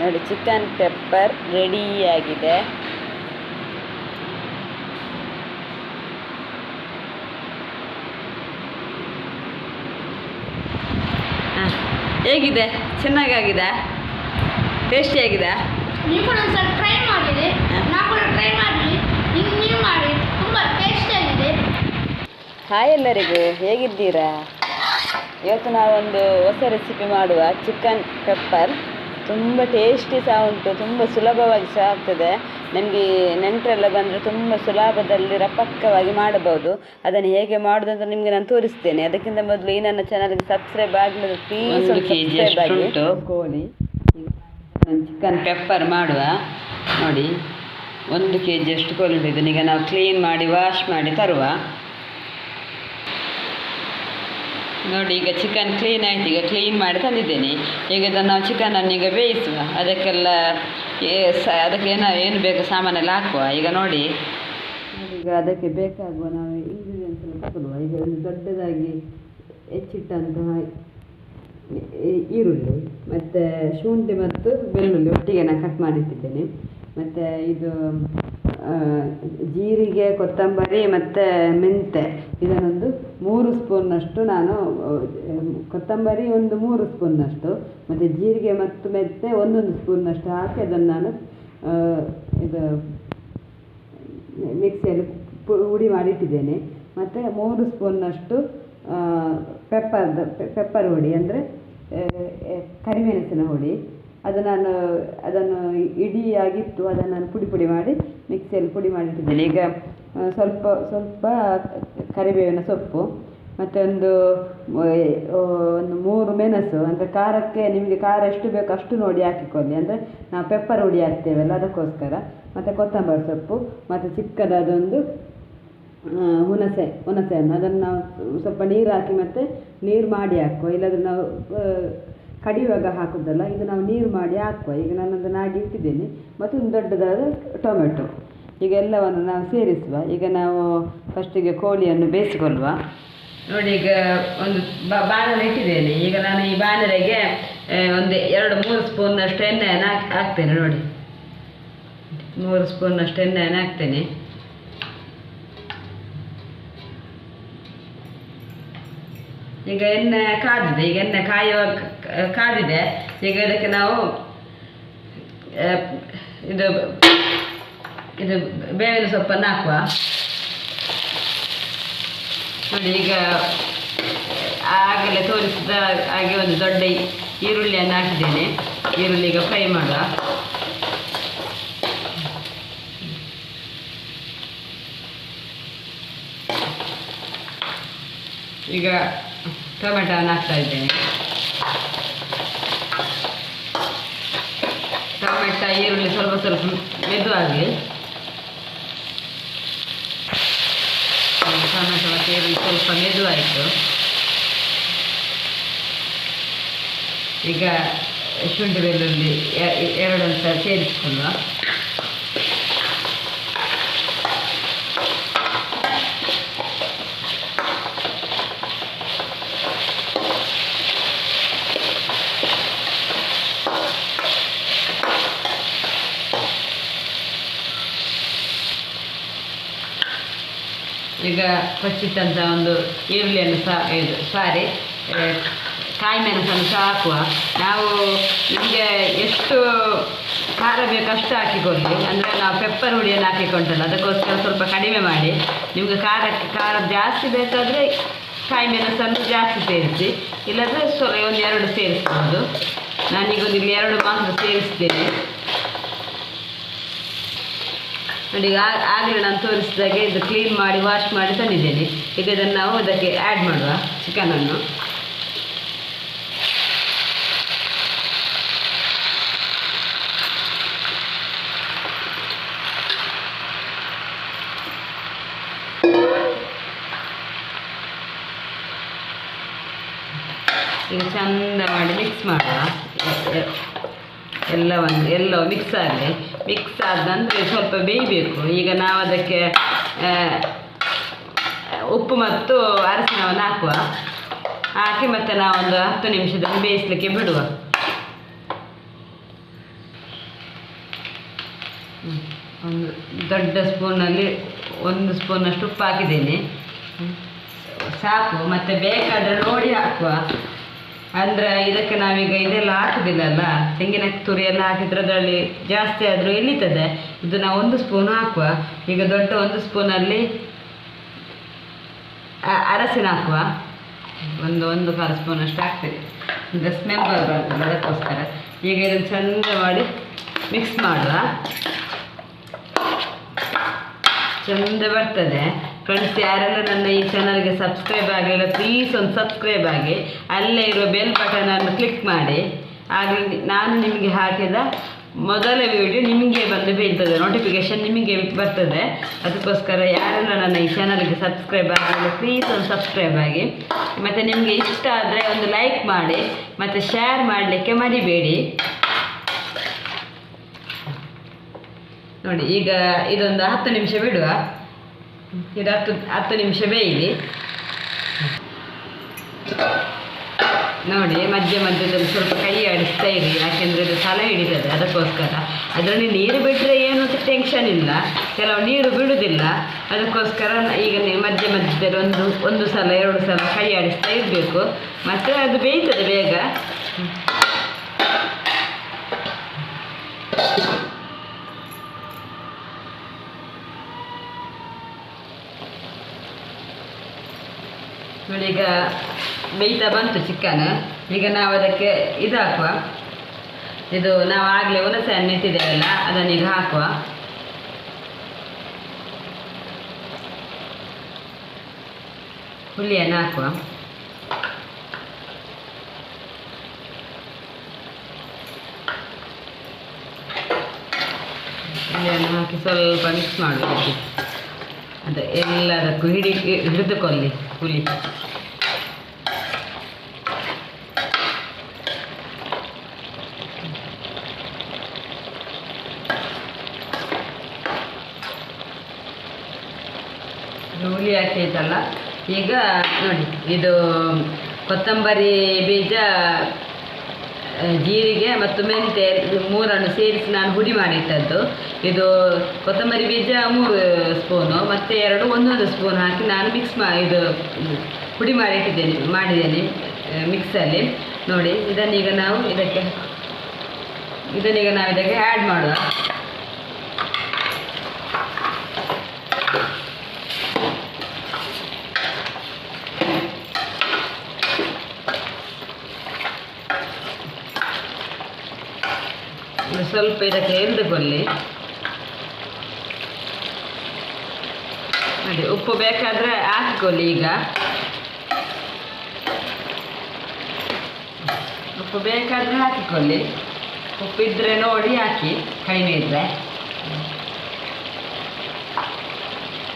ನೋಡಿ chicken pepper ರೆಡಿಯಾಗಿದೆ ಹೇಗಿದೆ? ಚೆನ್ನಾಗಾಗಿದೆ? ಟೇಸ್ಟಿಯಾಗಿದೆ? ನೀವು ಕೂಡ ಒಂದ್ಸಲ ಟ್ರೈ ಮಾಡಿರಿ ಹಾ. ಕೂಡ ಟ್ರೈ ಮಾಡಿರಿ ನೀವು ನೀವು ಮಾಡಿ. ತುಂಬ ಟೇಸ್ಟಿಯಾಗಿದೆ. ಹಾಯ್ ಎಲ್ಲರಿಗೂ ಹೇಗಿದ್ದೀರಾ? ಇವತ್ತು ನಾವೊಂದು ಹೊಸ ರೆಸಿಪಿ ಮಾಡುವ ಚಿಕನ್ ಪೆಪ್ಪರ್ ತುಂಬ ಟೇಸ್ಟಿ ಸಹ ಉಂಟು ತುಂಬ ಸುಲಭವಾಗಿ ಸಹ ಆಗ್ತದೆ. ನಮಗೆ ನೆಂಟರೆಲ್ಲ ಬಂದರೆ ತುಂಬ ಸುಲಭದಲ್ಲಿ ರಪಕ್ಕವಾಗಿ ಮಾಡಬಹುದು. ಅದನ್ನು ಹೇಗೆ ಮಾಡೋದು ಅಂತ ನಿಮಗೆ ನಾನು ತೋರಿಸ್ತೇನೆ. ಅದಕ್ಕಿಂತ ಮೊದಲು ಈ ನನ್ನ ಚಾನಲ್ಗೆ ಸಬ್ಸ್ಕ್ರೈಬ್ ಆಗಲಿಲ್ಲ ಪ್ಲೀಸ್ ಸಬ್ಸ್ಕ್ರೈಬ್ ಆಗಿ. ಉಂಟು ಕೋಳಿ ಚಿಕನ್ ಪೆಪ್ಪರ್ ಮಾಡುವ. ನೋಡಿ ಒಂದು ಕೆ ಜಿಯಷ್ಟು ಕೋಳಿ ಉಂಟು? ಇದನ್ನೀಗ ನಾವು ಕ್ಲೀನ್ ಮಾಡಿ ವಾಶ್ ಮಾಡಿ ತರುವ. ನೋಡಿ, ಈಗ ಚಿಕನ್ ಕ್ಲೀನ್ ಆಯಿತು. ಈಗ ಕ್ಲೀನ್ ಮಾಡಿ ತಂದಿದ್ದೇನೆ. ಈಗ ಇದನ್ನು ನಾವು ಚಿಕನನ್ನು ಈಗ ಬೇಯಿಸುವ. ಅದಕ್ಕೆಲ್ಲ ಸ, ಅದಕ್ಕೆ ಏನೋ, ಏನು ಬೇಕು ಸಾಮಾನೆಲ್ಲ ಹಾಕುವ. ಈಗ ನೋಡಿ. ಈಗ ಅದಕ್ಕೆ ಬೇಕಾಗುವ ನಾವು ಇಂಗ್ರೀಡಿಯೆಂಟ್ಸ್ ಎಲ್ಲ ತಗೊಳ್ಳುವ ಈಗ ಒಂದು ದೊಡ್ಡದಾಗಿ ಹೆಚ್ಚಿಟ್ಟಂತಹ ಈರುಳ್ಳಿ, ಮತ್ತು ಶುಂಠಿ ಮತ್ತು ಬೆಳ್ಳುಳ್ಳಿ ಒಟ್ಟಿಗೆ ನಾನು ಕಟ್ ಮಾಡಿಟ್ಟಿದ್ದೇನೆ. ಮತ್ತು ಇದು ಜೀರಿಗೆ, ಕೊತ್ತಂಬರಿ ಮತ್ತು ಮೆಂತೆ. ಇದನ್ನೊಂದು ಮೂರು ಸ್ಪೂನ್ನಷ್ಟು ನಾನು ಕೊತ್ತಂಬರಿ ಒಂದು ಮೂರು ಸ್ಪೂನ್ನಷ್ಟು ಮತ್ತು ಜೀರಿಗೆ ಮತ್ತು ಮೆಂತೆ ಒಂದೊಂದು ಸ್ಪೂನ್ನಷ್ಟು ಹಾಕಿ ಅದನ್ನು ನಾನು ಇದು ಮಿಕ್ಸಿಯಲ್ಲಿ ಪುಡಿ ಮಾಡಿಟ್ಟಿದ್ದೇನೆ. ಮತ್ತು ಮೂರು ಸ್ಪೂನ್ನಷ್ಟು ಪೆಪ್ಪರ್ ಪೆಪ್ಪರ್ ಹುಡಿ ಅಂದರೆ ಕರಿಮೆಣಸಿನ ಹುಡಿ ಅದು ನಾನು, ಅದನ್ನು ಇಡಿಯಾಗಿತ್ತು ಅದನ್ನು ನಾನು ಪುಡಿ ಪುಡಿ ಮಾಡಿ ಮಿಕ್ಸಿಯಲ್ಲಿ ಪುಡಿ ಮಾಡಿಟ್ಟಿದ್ದೇನೆ. ಈಗ ಸ್ವಲ್ಪ ಸ್ವಲ್ಪ ಕರಿಬೇವಿನ ಸೊಪ್ಪು ಮತ್ತು ಒಂದು ಒಂದು ಮೂರು ಮೆಣಸು, ಅಂದರೆ ಖಾರಕ್ಕೆ ನಿಮಗೆ ಖಾರ ಎಷ್ಟು ಬೇಕು ಅಷ್ಟು ನೋಡಿ ಹಾಕಿಕೊಳ್ಳಿ. ಅಂದರೆ ನಾವು ಪೆಪ್ಪರ್ ಹುಡಿ ಹಾಕ್ತೇವಲ್ಲ, ಅದಕ್ಕೋಸ್ಕರ. ಮತ್ತು ಕೊತ್ತಂಬರಿ ಸೊಪ್ಪು, ಮತ್ತು ಚಿಕ್ಕದಾದೊಂದು ಹುಣಸೆ ಹುಣಸೆಯನ್ನು ಅದನ್ನು ನಾವು ಸ್ವಲ್ಪ ನೀರು ಹಾಕಿ ಮತ್ತು ನೀರು ಮಾಡಿ ಹಾಕುವ. ಇಲ್ಲದ್ರೆ ನಾವು ಕಡಿಯುವಾಗ ಹಾಕೋದಲ್ಲ, ಇದು ನಾವು ನೀರು ಮಾಡಿ ಹಾಕುವ. ಈಗ ನಾನು ಅದನ್ನು ಹಾಗೆ ಇಟ್ಟಿದ್ದೇನೆ. ಮತ್ತು ಒಂದು ದೊಡ್ಡದಾದ ಟೊಮೆಟೊ. ಈಗ ಎಲ್ಲವನ್ನು ನಾವು ಸೇರಿಸುವ. ಈಗ ನಾವು ಫಸ್ಟಿಗೆ ಕೋಳಿಯನ್ನು ಬೇಯಿಸಿಕೊಳ್ಳುವ. ನೋಡಿ ಈಗ ಒಂದು ಬಾಣಲೆ ಇಟ್ಟಿದ್ದೇನೆ. ಈಗ ನಾನು ಈ ಬಾಣಲೆಗೆ ಒಂದು ಎರಡು, ಮೂರು ಸ್ಪೂನ್ನಷ್ಟು ಎಣ್ಣೆಯನ್ನು ಹಾಕಿ, ಹಾಕ್ತೇನೆ ನೋಡಿ. ಮೂರು ಸ್ಪೂನ್ನಷ್ಟು ಎಣ್ಣೆಯನ್ನು ಹಾಕ್ತೇನೆ. ಈಗ ಎಣ್ಣೆ ಕಾದಿದೆ. ಈಗ ಎಣ್ಣೆ ಕಾಯುವ ಕಾದಿದೆ. ಈಗ ಇದಕ್ಕೆ ನಾವು ಇದು ಇದು ಬೇವಿನ ಸೊಪ್ಪನ್ನು ಹಾಕುವ. ನೋಡಿ, ಈಗ ಆಗಲೇ ತೋರಿಸಿದ ಹಾಗೆ ಒಂದು ದೊಡ್ಡ ಈರುಳ್ಳಿಯನ್ನು ಹಾಕಿದ್ದೇನೆ. ಈರುಳ್ಳಿ ಈಗ ಫ್ರೈ ಮಾಡುವ. ಈಗ ಟೊಮೆಟೊವನ್ನು ಹಾಕ್ತಾ ಇದ್ದೇನೆ. ಟೊಮೆಟೊ, ಈರುಳ್ಳಿ ಸ್ವಲ್ಪ ಸ್ವಲ್ಪ ಮೆದುವಾಗಲಿ ಟೊಮೆಟೊ ಮತ್ತು ಈರುಳ್ಳಿ ಸ್ವಲ್ಪ ಮೆದುವಾಯಿತು ಈಗ ಶುಂಠಿ ಬೆಳ್ಳುಳ್ಳಿ ಎ- ಎ- ಎರಡನ್ನು ಸಹ ಸೇರಿಸಿಕೊಳ್ಳುವ ಈಗ ಕೊಚ್ಚಿಟ್ಟಂಥ ಒಂದು ಈರುಳ್ಳಿಯನ್ನು ಸಹ ಇದು ಸಾರಿ ಕಾಯಿ ಮೆಣಸನ್ನು ಸಹ ಹಾಕುವ. ನಾವು ನಿಮಗೆ ಎಷ್ಟು ಖಾರ ಬೇಕು ಅಷ್ಟು ಹಾಕಿಕೊಳ್ಳಿ ಅಂದರೆ ನಾವು ಪೆಪ್ಪರ್ ಹುಳಿಯನ್ನು ಹಾಕಿಕೊಂಡಲ್ಲ, ಅದಕ್ಕೋಸ್ಕರ ಸ್ವಲ್ಪ ಕಡಿಮೆ ಮಾಡಿ. ನಿಮಗೆ ಖಾರ ಖಾರ ಜಾಸ್ತಿ ಬೇಕಾದರೆ ಕಾಯಿ ಮೆಣಸನ್ನು ಜಾಸ್ತಿ ಸೇರಿಸಿ, ಇಲ್ಲದ್ರೆ ಸ್ವಲ್ಪ ಒಂದು ಎರಡು ಸೇರಿಸ್ಬೋದು. ನಾನೀಗ ಒಂದು ಇಲ್ಲಿ ಎರಡು ಮಾತ್ರ ಸೇರಿಸ್ತೇನೆ. ನೋಡಿ ಈಗ ಅಂತ ಆಗಲೇ ನಾನು ತೋರಿಸಿದಾಗೆ ಇದು ಕ್ಲೀನ್ ಮಾಡಿ ವಾಶ್ ಮಾಡಿ ತಂದಿದ್ದೇನೆ. ಈಗ ಇದನ್ನು ನಾವು ಅದಕ್ಕೆ ಆ್ಯಡ್ ಮಾಡುವ ಚಿಕನನ್ನು ಈಗ ಚಂದ ಮಾಡಿ ಮಿಕ್ಸ್ ಮಾಡುವ. ಎಲ್ಲವನ್ನು ಎಲ್ಲ ಮಿಕ್ಸ್ ಆಗಲಿ ಮಿಕ್ಸ್ ಆದ ನಂತರ ಸ್ವಲ್ಪ ಬೇಯಬೇಕು. ಈಗ ನಾವು ಅದಕ್ಕೆ ಉಪ್ಪು ಮತ್ತು ಅರಸಿನವನ್ನು ಹಾಕುವ. ಹಾಕಿ ಮತ್ತೆ ನಾವೊಂದು ಹತ್ತು ನಿಮಿಷದಲ್ಲಿ ಬೇಯಿಸಲಿಕ್ಕೆ ಬಿಡುವ. ಒಂದು ದೊಡ್ಡ ಸ್ಪೂನಲ್ಲಿ ಒಂದು ಸ್ಪೂನಷ್ಟು ಉಪ್ಪು ಹಾಕಿದ್ದೇನೆ. ಸಾಕು. ಮತ್ತು ಬೇಕಾದರೆ ನೋಡಿ ಹಾಕುವ. ಅಂದರೆ ಇದಕ್ಕೆ ನಾವೀಗ ಇದೆಲ್ಲ ಹಾಕುದಿಲ್ಲಲ್ಲ? ತೆಂಗಿನ ಹಾಕಿದ್ರೆ ಅದರಲ್ಲಿ ಜಾಸ್ತಿ ಆದರೂ ಎಳಿತದೆ. ಇದು ನಾವು ಒಂದು ಸ್ಪೂನ್ ಹಾಕುವ. ಈಗ ದೊಡ್ಡ ಒಂದು ಸ್ಪೂನಲ್ಲಿ ಅರಸಿನ ಹಾಕುವ. ಒಂದು ಒಂದು ಕಾಲು ಸ್ಪೂನ್ ಅಷ್ಟು ಹಾಕ್ತೇವೆ ಈಗ ಸ್ಮೆಲ್ ಬರಬಾರ್ದಲ್ಲ ಅದಕ್ಕೋಸ್ಕರ. ಈಗ ಇದನ್ನು ಚಂದ ಮಾಡಿ ಮಿಕ್ಸ್ ಮಾಡುವ. ಚಂದ ಬರ್ತದೆ. ಫ್ರೆಂಡ್ಸ್ ಯಾರೆಲ್ಲ ನನ್ನ ಈ ಚಾನಲ್ಗೆ ಸಬ್ಸ್ಕ್ರೈಬ್ ಆಗಲಿಲ್ಲ ಪ್ಲೀಸ್ ಒಂದು ಸಬ್ಸ್ಕ್ರೈಬ್ ಆಗಿ. ಅಲ್ಲೇ ಇರುವ ಬೆಲ್ ಬಟನನ್ನು ಕ್ಲಿಕ್ ಮಾಡಿ. ಆಗಲಿ ನಾನು ನಿಮಗೆ ಹಾಕಿದ ಮೊದಲ ವಿಡಿಯೋ ನಿಮಗೆ ಬಂದು ಬೀಳ್ತದೆ. ನೋಟಿಫಿಕೇಶನ್ ನಿಮಗೆ ಬರ್ತದೆ. ಅದಕ್ಕೋಸ್ಕರ ಯಾರೆಲ್ಲ ನನ್ನ ಈ ಚಾನಲ್ಗೆ ಸಬ್ಸ್ಕ್ರೈಬ್ ಆಗಲಿಲ್ಲ ಪ್ಲೀಸ್ ಒಂದು ಸಬ್ಸ್ಕ್ರೈಬ್ ಆಗಿ. ಮತ್ತು ನಿಮಗೆ ಇಷ್ಟ ಆದರೆ ಒಂದು ಲೈಕ್ ಮಾಡಿ. ಮತ್ತು ಶೇರ್ ಮಾಡಲಿಕ್ಕೆ ಮರಿಬೇಡಿ. ನೋಡಿ, ಈಗ ಇದೊಂದು ಹತ್ತು ನಿಮಿಷ ಬಿಡುವ. ಇದು ಹತ್ತು ಹತ್ತು ನಿಮಿಷ ಬೇಯಿಲಿ ನೋಡಿ, ಮಧ್ಯ ಮಧ್ಯದಲ್ಲಿ ಸ್ವಲ್ಪ ಕೈ ಆಡಿಸ್ತಾ ಇರಿ, ಯಾಕೆಂದರೆ ಇದು ತಲೆ ಹಿಡಿತದೆ, ಅದಕ್ಕೋಸ್ಕರ. ಅದರಲ್ಲಿ ನೀರು ಬಿಟ್ಟರೆ ಏನು ಟೆನ್ಷನ್ ಇಲ್ಲ. ಕೆಲವು ನೀರು ಬಿಡುವುದಿಲ್ಲ ಅದಕ್ಕೋಸ್ಕರ ಈಗ ಮಧ್ಯ ಮಧ್ಯದಲ್ಲಿ ಒಂದು ಒಂದು ಸಲ, ಎರಡು ಸಲ ಕೈ ಆಡಿಸ್ತಾ ಇರಬೇಕು. ಮತ್ತು ಅದು ಬೇಯ್ತದೆ ಬೇಗ ನೋಡಿ ಬೇಯ್ತಾ ಬಂತು ಚಿಕನ್. ಈಗ ನಾವು ಅದಕ್ಕೆ ಇದು ಹಾಕುವ. ಇದು ನಾವು ಆಗಲೇ ಹುಣಸೆ ಹಣ್ಣು ಇಟ್ಟಿದ್ದೇವಲ್ಲ, ಅದನ್ನು ಈಗ ಹಾಕುವ. ಹುಳಿಯನ್ನು ಹಾಕುವ. ಹುಳಿಯನ್ನು ಹಾಕಿ ಸ್ವಲ್ಪ ಮಿಕ್ಸ್ ಮಾಡಬೇಕು. ಅದು ಎಲ್ಲದಕ್ಕೂ ಹಿಡಿ ಹಿಡಿದುಕೊಳ್ಳಿ ಹುಳಿ. ಹುಳಿ ಹಾಕೈತಲ್ಲ ಈಗ ನೋಡಿ, ಇದು ಕೊತ್ತಂಬರಿ ಬೀಜ ಜೀರಿಗೆ ಮತ್ತು ಮೆಂತೆ ಮೂರನ್ನು ಸೇರಿಸಿ ನಾನು ಹುಡಿ ಮಾಡಿಟ್ಟದ್ದು ಇದು ಕೊತ್ತಂಬರಿ ಬೀಜ ಮೂರು ಸ್ಪೂನು, ಮತ್ತು ಎರಡು ಒಂದೊಂದು ಸ್ಪೂನ್ ಹಾಕಿ ನಾನು ಮಿಕ್ಸ್ ಮಾ, ಇದು ಹುಡಿ ಮಾಡಿಟ್ಟಿದ್ದೇನೆ, ಮಾಡಿದ್ದೇನೆ ಮಿಕ್ಸಲ್ಲಿ ನೋಡಿ, ಇದನ್ನೀಗ ನಾವು ಇದಕ್ಕೆ, ಇದನ್ನೀಗ ನಾವು ಇದಕ್ಕೆ ಆ್ಯಡ್ ಮಾಡುವ. ಸ್ವಲ್ಪ ಇದಕ್ಕೆ ಎರೆದುಕೊಳ್ಳಿ ಅದೇ ಉಪ್ಪು ಬೇಕಾದರೆ ಹಾಕಿಕೊಳ್ಳಿ ಈಗ. ಉಪ್ಪು ಬೇಕಾದರೆ ಹಾಕಿಕೊಳ್ಳಿ. ಉಪ್ಪಿದ್ರೆ ನೋಡಿ ಹಾಕಿ ಕಡಿಮೆ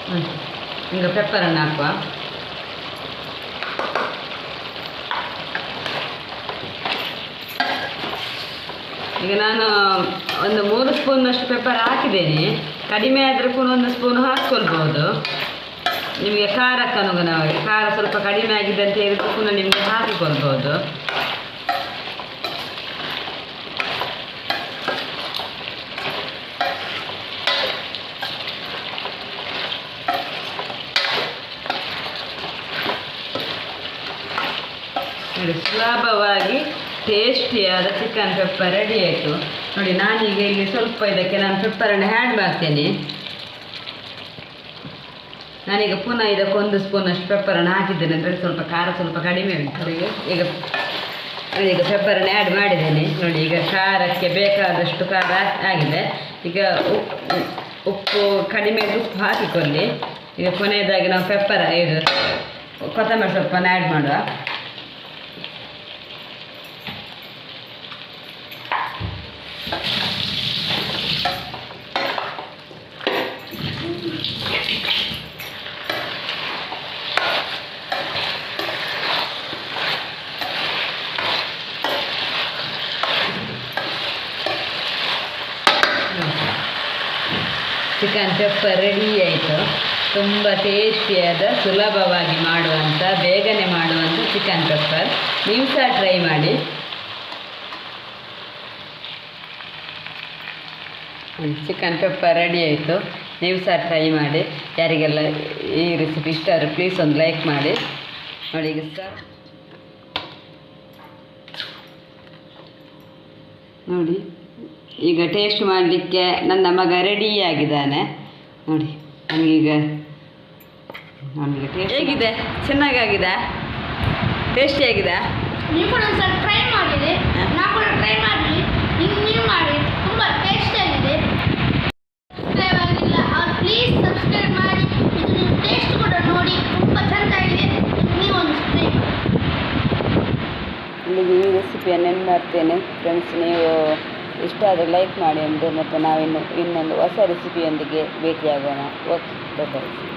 ಹ್ಞೂ ಈಗ ಪೆಪ್ಪರನ್ನು ಹಾಕುವ. ಈಗ ನಾನು, ಒಂದು ಮೂರು ಸ್ಪೂನ್ನಷ್ಟು ಪೆಪ್ಪರ್ ಹಾಕಿದ್ದೇನೆ. ಕಡಿಮೆ ಆದರೆ ಕೂಡ ಒಂದು ಸ್ಪೂನ್ ಹಾಕ್ಕೊಳ್ಬೋದು. ನಿಮಗೆ ಖಾರಕ್ಕೆ ಅನುಗುಣವಾಗಿ ಖಾರ ಸ್ವಲ್ಪ ಕಡಿಮೆ ಆಗಿದೆ ಅಂತ ಹೇಳಿದ್ರು ಪುನಃ ನಿಮಗೆ ಹಾಕಿಕೊಳ್ಬೋದು. ಸುಲಭವಾಗಿ ಟೇಸ್ಟಿಯಾದ ಚಿಕನ್ ಪೆಪ್ಪರ್ ರೆಡಿ ಆಯಿತು. ನೋಡಿ, ನಾನೀಗ ಇಲ್ಲಿ ಸ್ವಲ್ಪ ಇದಕ್ಕೆ ನಾನು ಪೆಪ್ಪರನ್ನು ಹ್ಯಾಡ್ ಮಾಡ್ತೇನೆ. ನಾನೀಗ ಪುನಃ ಇದಕ್ಕೆ ಒಂದು ಸ್ಪೂನ್ ಅಷ್ಟು ಪೆಪ್ಪರನ್ನು ಹಾಕಿದ್ದೇನೆ. ಅಂದರೆ ಸ್ವಲ್ಪ ಖಾರ ಸ್ವಲ್ಪ ಕಡಿಮೆ ಉಂಟು. ಈಗ ಈಗ ಪೆಪ್ಪರನ್ನು ಆ್ಯಡ್ ಮಾಡಿದ್ದೇನೆ. ನೋಡಿ, ಈಗ ಖಾರಕ್ಕೆ ಬೇಕಾದಷ್ಟು ಖಾರ ಆಗಿದೆ. ಈಗ ಉಪ್ಪು ಉಪ್ಪು ಕಡಿಮೆ ಉಪ್ಪು ಹಾಕಿಕೊಳ್ಳಿ. ಈಗ ಕೊನೆಯದಾಗಿ ನಾವು ಪೆಪ್ಪರ್ ಇದು ಕೊತ್ತಂಬರಿ ಸೊಪ್ಪನ್ನು ಆ್ಯಡ್ ಮಾಡುವ. ಚಿಕನ್ ಪೆಪ್ಪರ್ ರೆಡಿ ಆಯಿತು. ತುಂಬ ಟೇಸ್ಟಿಯಾದ ಸುಲಭವಾಗಿ ಮಾಡುವಂಥ ಬೇಗನೆ ಮಾಡುವಂಥ ಚಿಕನ್ ಪೆಪ್ಪರ್ ನೀವು ಸಹ ಟ್ರೈ ಮಾಡಿ. ಚಿಕನ್ ಪೆಪ್ಪರ್ ರೆಡಿ ಆಯಿತು. ನೀವು ಸಹ ಟ್ರೈ ಮಾಡಿ. ಯಾರಿಗೆಲ್ಲ ಈ ರೆಸಿಪಿ ಇಷ್ಟ ಆದರೆ ಪ್ಲೀಸ್ ಒಂದು ಲೈಕ್ ಮಾಡಿ. ನೋಡಿ ಈಗ ಸರ್ ನೋಡಿ ಈಗ ಟೇಸ್ಟ್ ಮಾಡಲಿಕ್ಕೆ ನನ್ನ ಮಗ ರೆಡಿ ಆಗಿದ್ದಾನೆ. ನೋಡಿ ನನಗೀಗ ನಮಗೆ ಹೇಗಿದೆ? ಚೆನ್ನಾಗಾಗಿದೆ? ಟೇಸ್ಟಿ ಆಗಿದೆ ನೀವು ಕೂಡ ಒಂದ್ಸಲ ಟ್ರೈ ಮಾಡಿದೆ ನಾ ಕೂಡ ಟ್ರೈ ಮಾಡಿ ನೀವು ನೀವು ಮಾಡಿ ತುಂಬ ಟೇಸ್ಟ್ ಆಗಿದೆ ಸಬ್ಸ್ಕ್ರೈಬ್ ಆಗಿಲ್ಲ ಅವ್ರು ಪ್ಲೀಸ್ ಸಬ್ಸ್ಕ್ರೈಬ್ ಮಾಡಿ ಇದು ನೀವು ಟೇಸ್ಟ್ ಕೂಡ ನೋಡಿ ತುಂಬ ಚೆಂದಾಗಿದೆ ನೀವೊಂದು ಟ್ರೈ ಮಾಡಿ ಇಲ್ಲಿಗೆ ಏನು ಮಾಡ್ತೇನೆ ಫ್ರೆಂಡ್ಸ್ ನೀವು ಇಷ್ಟ ಆದರೆ ಲೈಕ್ ಮಾಡಿ ಎಂದು ಮತ್ತು ನಾವಿನ್ನು ಇನ್ನೊಂದು ಹೊಸ ರೆಸಿಪಿಯೊಂದಿಗೆ ಭೇಟಿಯಾಗೋಣ. Okay bye